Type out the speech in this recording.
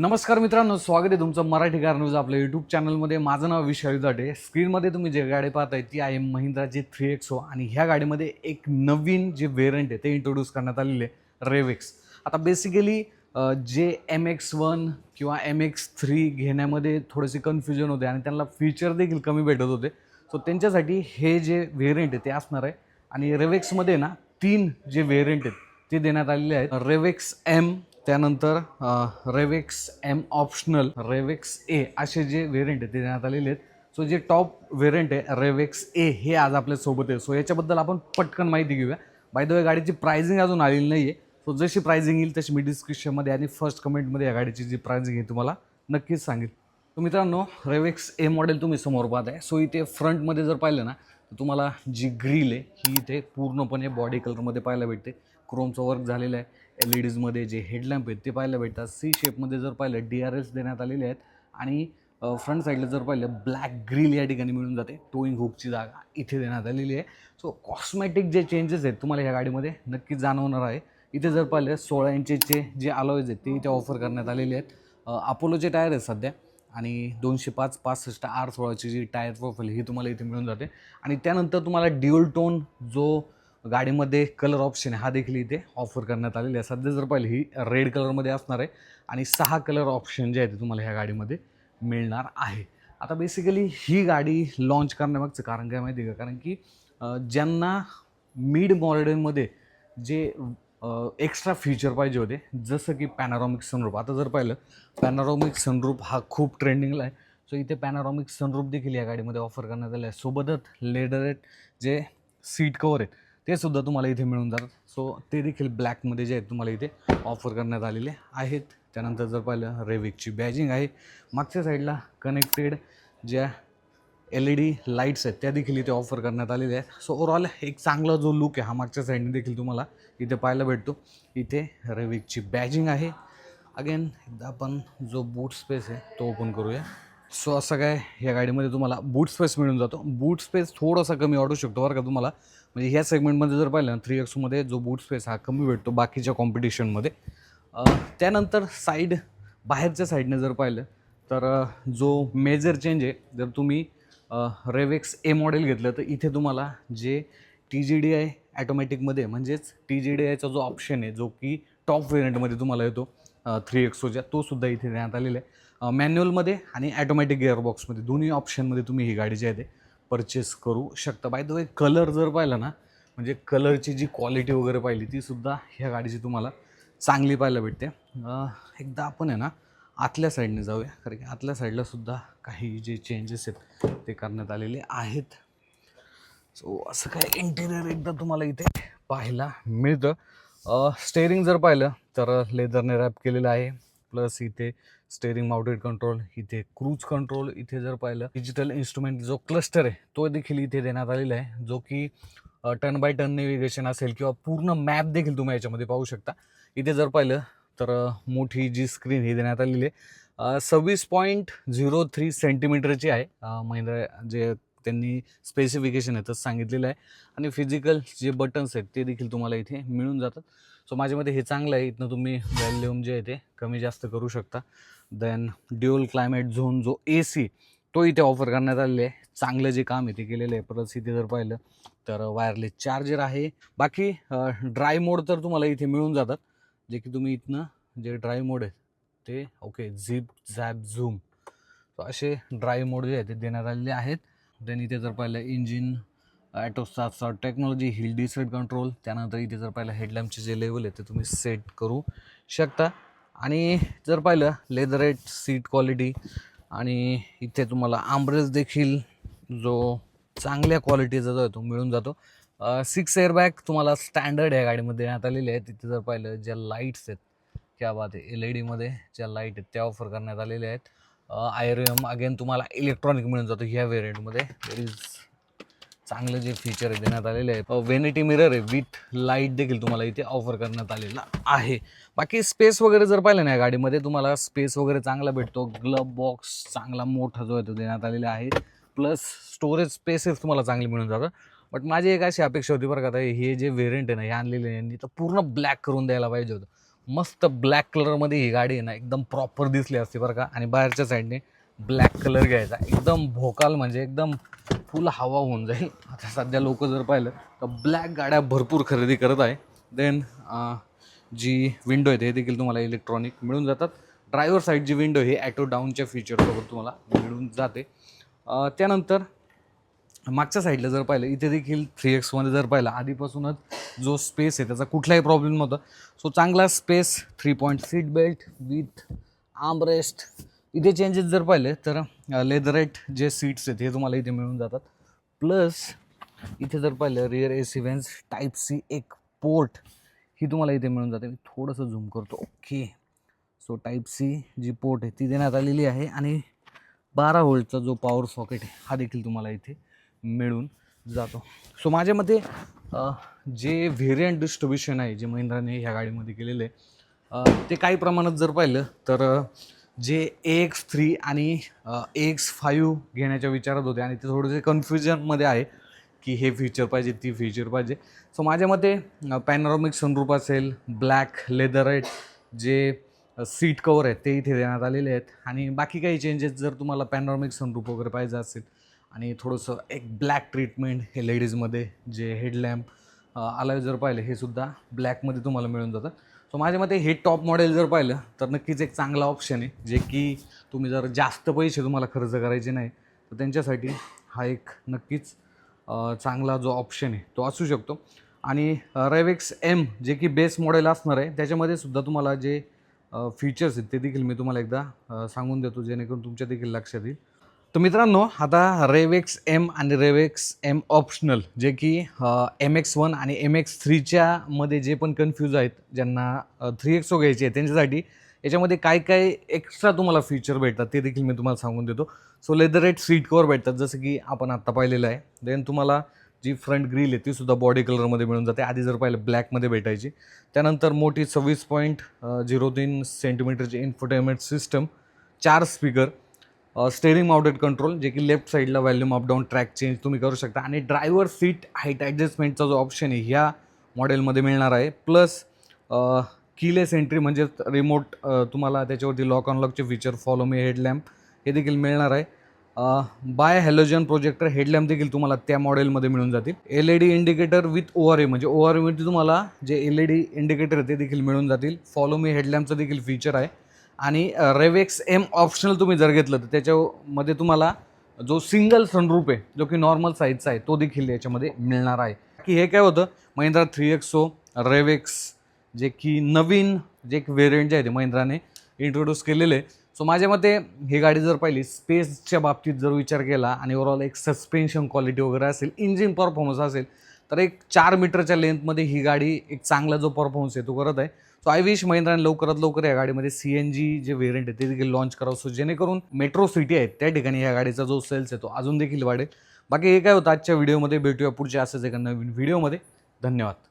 नमस्कार मित्रांनो स्वागत आहे तुमचं मराठी कार न्यूज आपल्या यूट्यूब चॅनलमध्ये माझं नाव विशाल जाटे. स्क्रीनमध्ये तुम्ही जे गाडी पाहताय ती आहे महिंद्राची थ्री एक्स आणि ह्या गाडीमध्ये एक नवीन जे व्हेरियंट आहे ते इंट्रोड्यूस करण्यात आलेले आहे रेवेक्स आता बेसिकली जे एम एक्स वन किंवा एम एक्स थ्री घेण्यामध्ये थोडेसे कन्फ्युजन होते आणि त्यांना फीचर देखील कमी भेटत होते. सो त्यांच्यासाठी हे जे व्हेरियंट आहे ते असणार आहे. आणि रेवेक्समध्ये ना तीन जे व्हेरियंट आहेत ते देण्यात आलेले आहेत. रेवेक्स एम त्यानंतर रेवेक्स एम ऑप्शनल रेवेक्स ए असे जे व्हेरियंट आहे ते देण्यात आलेले आहेत. सो जे टॉप व्हेरियंट आहे रेवेक्स ए हे आज आपल्यासोबत आहे. सो याच्याबद्दल आपण पटकन माहिती घेऊया. बाय द वे गाडीची प्राइसिंग अजून आलेली नाही आहे सो जशी प्राइसिंग येईल तशी मी डिस्क्रिप्शनमध्ये आणि फर्स्ट कमेंटमध्ये या गाडीची जी प्राइसिंग आहे तुम्हाला नक्कीच सांगेल. तर मित्रांनो रेवेक्स ए मॉडेल तुम्ही समोर पाहताय. सो इथे फ्रंटमध्ये जर पाहिलं ना तर तुम्हाला जी ग्रिल आहे ही इथे पूर्णपणे बॉडी कलरमध्ये पाहायला भेटते. क्रोमचं वर्क झालेलं आहे. एल ई डीजमध्ये जे हेडलॅम्प आहेत ते पाहायला भेटतात. सी शेपमध्ये जर पाहिलं डी आर एस देण्यात आलेले आहेत. आणि फ्रंट साईडला जर पाहिलं ब्लॅक ग्रिल या ठिकाणी मिळून जाते. टोईंग हुकची जागा इथे देण्यात आलेली आहे. सो कॉस्मॅटिक जे चेंजेस आहेत तुम्हाला ह्या गाडीमध्ये नक्की जाणवणार आहे. इथे जर पाहिलं सोळा इंचेचे जे अलॉईज आहेत ते इथे ऑफर करण्यात आलेले आहेत. अपोलोचे टायर आहेत सध्या. आणि दोनशे पाच पासष्ट आर सोळाची जी टायर प्रोफाईल ही तुम्हाला इथे मिळून जाते. आणि त्यानंतर तुम्हाला ड्युअल टोन जो गाडीमध्ये कलर ऑप्शन हा देखील इथे ऑफर करण्यात आलेला आहे. सध्या जर पाहिलं ही रेड कलरमध्ये असणार आहे. आणि सहा कलर ऑप्शन जे आहे ते तुम्हाला ह्या गाडीमध्ये मिळणार आहे. आता बेसिकली ही गाडी लॉन्च करण्यामागचं कारण काय माहिती आहे का? कारण की ज्यांना मिड मॉडेलमध्ये जे एक्स्ट्रा फीचर पाहिजे होते जसं की पॅनारॉमिक सनरूप आता जर पाहिलं पॅनारॉमिक सनरूप हा खूप ट्रेंडिंगला आहे. सो इथे पॅनारॉमिक सनरूप देखील या गाडीमध्ये ऑफर करण्यात आलं आहे. सोबतच लेडरेट जे सीट कवर आहेत ते सुद्धा तुम्हाला इथे मिळून जातात. सो ते देखील ब्लॅकमध्ये जे आहेत तुम्हाला इथे ऑफर करण्यात आलेले आहेत. त्यानंतर जर पाहिलं रेविकची बॅजिंग आहे. मागच्या साईडला कनेक्टेड ज्या एल ई डी लाईट्स आहेत त्या देखील इथे ऑफर करण्यात आलेल्या आहेत. सो ओवरऑल एक चांगला जो लुक आहे हा मागच्या साईडने देखील तुम्हाला इथे पाहायला भेटतो. इथे रेविकची बॅजिंग आहे. अगेन एकदा आपण जो बूट स्पेस आहे तो ओपन करूया. सो असं काय या गाडीमध्ये तुम्हाला बूट स्पेस मिळून जातो. बूट स्पेस थोडासा कमी वाटू शकतो बरं का तुम्हाला. म्हणजे ह्या सेगमेंटमध्ये जर पाहिलं ना थ्री एक्समध्ये जो बूट स्पेस हा कमी भेटतो बाकीच्या कॉम्पिटिशनमध्ये त्यानंतर साईड बाहेरच्या साईडने जर पाहिलं तर जो मेजर चेंज आहे जर तुम्ही रेवेक्स ए मॉडेल घेतलं तर इथे तुम्हाला जे टी जी डी आय ॲटोमॅटिकमध्ये म्हणजेच टी जी डी आयचा जो ऑप्शन आहे जो की टॉप व्हेरियंटमध्ये तुम्हाला येतो थ्री एक्सोच्या तोसुद्धा इथे देण्यात आलेला आहे. मॅन्युअलमध्ये आणि ॲटोमॅटिक गिअरबॉक्समध्ये. दोन्ही ऑप्शनमध्ये तुम्ही ही गाडी जी आहे ते परचेस करू शकता. बाय द वे कलर जर पाहिला ना म्हणजे कलरची जी क्वालिटी वगैरे पाहिली ती सुद्धा ह्या गाडीची तुम्हाला चांगली पाहायला भेटते. एकदा आपण आहे ना आतल्या साईडने जाऊया. कारण की आतल्या साईडला सुद्धा काही जे चेंजेस आहेत ते करण्यात आलेले आहेत. सो असं काय इंटेरियर एकदा तुम्हाला इथे पाहायला मिळतं. स्टेअरिंग जर पाहिलं तर लेदरने रॅप केलेलं आहे. प्लस इथे स्टेअरिंग माउंटेड कंट्रोल इथे क्रूज कंट्रोल इथे जर पाहिलं डिजिटल इन्स्ट्रुमेंट जो क्लस्टर आहे तो देखील इथे देण्यात आलेला आहे. जो की टर्न बाय टर्न नेव्हिगेशन असेल किंवा पूर्ण मॅप देखील तुम्ही याच्यामध्ये पाहू शकता. इथे जर पाहिलं तर मोठी जी स्क्रीन ही देण्यात आलेली आहे. सव्वीस पॉईंट झिरो थ्री सेंटीमीटरची आहे. महिंद्रा जे त्यांनी स्पेसिफिकेशन येतच सांगितलेलं आहे. आणि फिजिकल जे बटन्स आहेत ते देखील तुम्हाला इथे मिळून जातात. सो माझ्या मते हे चांगलं आहे. इथनं तुम्ही व्हॅल्यूम जे आहे ते कमी जास्त करू शकता. देन ड्युअल क्लायमेट झोन जो ए सी तो इथे ऑफर करण्यात आलेला आहे. चांगलं जे काम आहे ते केलेलं आहे. परत इथे जर पाहिलं तर वायरलेस चार्जर आहे. बाकी ड्राय मोड तर तुम्हाला इथे मिळून जातात. जे की तुम्ही इथनं जे ड्राय मोड आहे ते ओके झिप झॅप झूम असे ड्राय मोड जे आहे ते देण्यात आलेले आहेत. देन इथे जर पाहिलं इंजिन ॲटोस्टाफचा टेक्नॉलॉजी हिल डिसेट कंट्रोल त्यानंतर इथे जर पाहिलं हेडलॅम्पचे जे लेवल आहे ते तुम्ही सेट करू शकता. आणि जर पाहिलं लेदरेट सीट क्वालिटी आणि इथे तुम्हाला आंब्रेस देखील जो चांगल्या क्वालिटीचा जो आहे तो मिळून जातो. सिक्स एअरबॅग तुम्हाला स्टँडर्ड या गाडीमध्ये देण्यात आलेले आहे तिथे जर पाहिलं ज्या लाईट्स आहेत क्या बात आहे एल ई डीमध्ये ज्या लाइट आहेत त्या ऑफर करण्यात आलेल्या आहेत. आयरियम अगेन तुम्हाला इलेक्ट्रॉनिक मिळून जातो ह्या व्हेरियंटमध्ये देर इज चांगलं जे फीचर आहे देण्यात आलेले आहे. वेनिटी मिरर आहे विथ लाइट देखील तुम्हाला इथे ऑफर करण्यात आलेला आहे. बाकी स्पेस वगैरे जर पाहिलं ना या गाडीमध्ये तुम्हाला स्पेस वगैरे चांगला भेटतो. ग्लब बॉक्स चांगला मोठा जो आहे तो देण्यात आलेला आहे. प्लस स्टोरेज स्पेसेस तुम्हाला चांगली मिळून जातं. बट माझी एक अशी अपेक्षा होती बरं का आता हे जे व्हेरियंट आहे ना हे आणलेले यांनी तर पूर्ण ब्लॅक करून द्यायला पाहिजे होतं. मस्त ब्लॅक कलरमध्ये ही गाडी आहे ना एकदम प्रॉपर दिसली असते बरं का. आणि बाहेरच्या साईडने ब्लॅक कलर घ्यायचा. एकदम भोकाल म्हणजे एकदम फुल हवा होऊन जाईल. आता सध्या लोक जर पाहिलं तर ब्लॅक गाड्या भरपूर खरेदी करत आहे. देन जी विंडो आहे ते देखील तुम्हाला इलेक्ट्रॉनिक मिळून जातात. ड्रायव्हर साईड जी विंडो ही ॲटो डाऊनच्या फीचरसोबत तुम्हाला मिळून जाते. त्यानंतर मागच्या साईडला जर पाहिलं इथे देखील थ्री एक्समध्ये जर पाहिलं आधीपासूनच जो स्पेस आहे त्याचा कुठलाही प्रॉब्लेम नव्हता. सो चांगला space three point seat belt with armrest इथे चेंजेस जर पाहिले तर लेदरेट जे सीट्स आहेत हे तुम्हाला इथे मिळून जातात. प्लस इथे जर पाहिलं rear A C vents type C एक पोर्ट ही तुम्हाला इथे मिळून जाते. मी थोडंसं झूम करतो. ओके सो टाईप सी जी पोर्ट आहे ती देण्यात आलेली आहे. आणि बारा व्होल्टचा जो पॉवर सॉकेट आहे हा देखील तुम्हाला इथे मिळून जातो. सो माझ्या मते जे व्हेरियंट डिस्ट्रीब्युशन आहे जे महिंद्राने ह्या गाडीमध्ये केलेलं आहे ते काही प्रमाणात जर पाहिलं तर जे ए एक्स थ्री आणि ए एक्स फाईव्ह घेण्याच्या विचारात होते आणि ते थोडेसे कन्फ्युजनमध्ये आहे की हे फीचर पाहिजे ती फीचर पाहिजे. सो माझ्या मते पॅनॉरॉमिक सनरूप असेल ब्लॅक लेदर जे सीट कवर आहेत ते इथे देण्यात आलेले आहेत. आणि बाकी काही चेंजेस जर तुम्हाला पॅनॉरॉमिक सनरूप वगैरे पाहिजे असेल आणि थोडंसं एक ब्लॅक ट्रीटमेंट हे लेडीजमध्ये जे हेडलॅम्प आलं जर पाहिलं हे सुद्धा ब्लॅकमध्ये तुम्हाला मिळून जातं. सो माझ्या मते हे टॉप मॉडेल जर पाहिलं तर नक्कीच एक चांगला ऑप्शन आहे जे की तुम्ही जर जास्त पैसे तुम्हाला खर्च करायचे नाही तर त्यांच्यासाठी हा एक नक्कीच चांगला जो ऑप्शन आहे तो असू शकतो. आणि रेवेक्स एम जे की बेस मॉडेल असणार आहे त्याच्यामध्ये सुद्धा तुम्हाला जे फीचर्स आहेत ते देखील मी तुम्हाला एकदा सांगून देतो जेणेकरून तुमच्या देखील लक्षात येईल. तर मित्रांनो आता रेवेक्स एम आणि रेवेक्स एम ऑप्शनल जे की एम एक्स वन आणि एम एक्स थ्रीच्या मध्ये जे पण कन्फ्यूज आहेत ज्यांना थ्री एक्स ओ घ्यायचे आहे त्यांच्यासाठी याच्यामध्ये काय काय एक्स्ट्रा तुम्हाला फीचर भेटतात ते देखील मी तुम्हाला सांगून देतो. सो लेदरेट सीट कवर भेटतात जसं की आपण आत्ता पाहिलेलं आहे. देन तुम्हाला जी फ्रंट ग्रिल आहे ती सुद्धा बॉडी कलरमध्ये मिळून जाते. आधी जर पाहिलं ब्लॅकमध्ये भेटायची. त्यानंतर मोठी सव्वीस पॉईंट झिरो तीन सेंटीमीटरची इन्फोटेनमेंट सिस्टम चार स्पीकर स्टेरिंग माउंटेड कंट्रोल जे की लेफ्ट साईडला volume up down track change तुम्ही करू शकता. आणि ड्रायव्हर सीट हाईट ॲडजस्टमेंटचा जो ऑप्शन आहे ह्या मॉडेलमध्ये मिळणार आहे. प्लस कीलेस एंट्री म्हणजेच रिमोट तुम्हाला त्याच्यावरती लॉक अनलॉकचे फीचर फॉलो मी हेडलॅम्प हे देखील मिळणार आहे. बाय हॅलोजन प्रोजेक्टर हेडलॅम्प देखील तुम्हाला त्या मॉडेलमध्ये मिळून जातील. L E D indicator with O R A म्हणजे ओ आर एमध्ये तुम्हाला J L E D indicator ते देखील मिळून जातील. फॉलो मी हेडलॅम्पचं देखील फीचर आहे. आणि रेवेक्स एम ऑप्शनल तुम्ही जर घेतलं तर त्याच्यामध्ये तुम्हाला जो सिंगल सनरूप आहे जो की नॉर्मल साईजचा आहे तो देखील याच्यामध्ये मिळणार आहे. की हे काय होतं? महिंद्रा थ्री एक्सो रेवेक्स जे की नवीन जे एक व्हेरियंट जे आहे ते महिंद्राने इंट्रोड्यूस केलेले आहे. सो माझ्या मते ही गाडी जर पाहिली स्पेसच्या बाबतीत जर विचार केला आणि ओवरऑल एक सस्पेन्शन क्वालिटी वगैरे असेल इंजिन परफॉर्मन्स असेल तर एक चार मीटरच्या लेंथमध्ये ही गाडी एक चांगला जो परफॉर्मन्स आहे तो करत आहे. सो आय विश महिंद्राने लवकरात लवकर या गाडीमध्ये सी एन जी जे व्हेरियंट आहे ते देखील लॉन्च करावं. सो जेणेकरून मेट्रो सिटी आहे त्या ठिकाणी या गाडीचा जो सेल्स आहे तो अजून देखील वाढेल. बाकी हे काय होतं आजच्या व्हिडिओमध्ये भेटूया पुढच्या असंच एका नवीन व्हिडिओमध्ये धन्यवाद.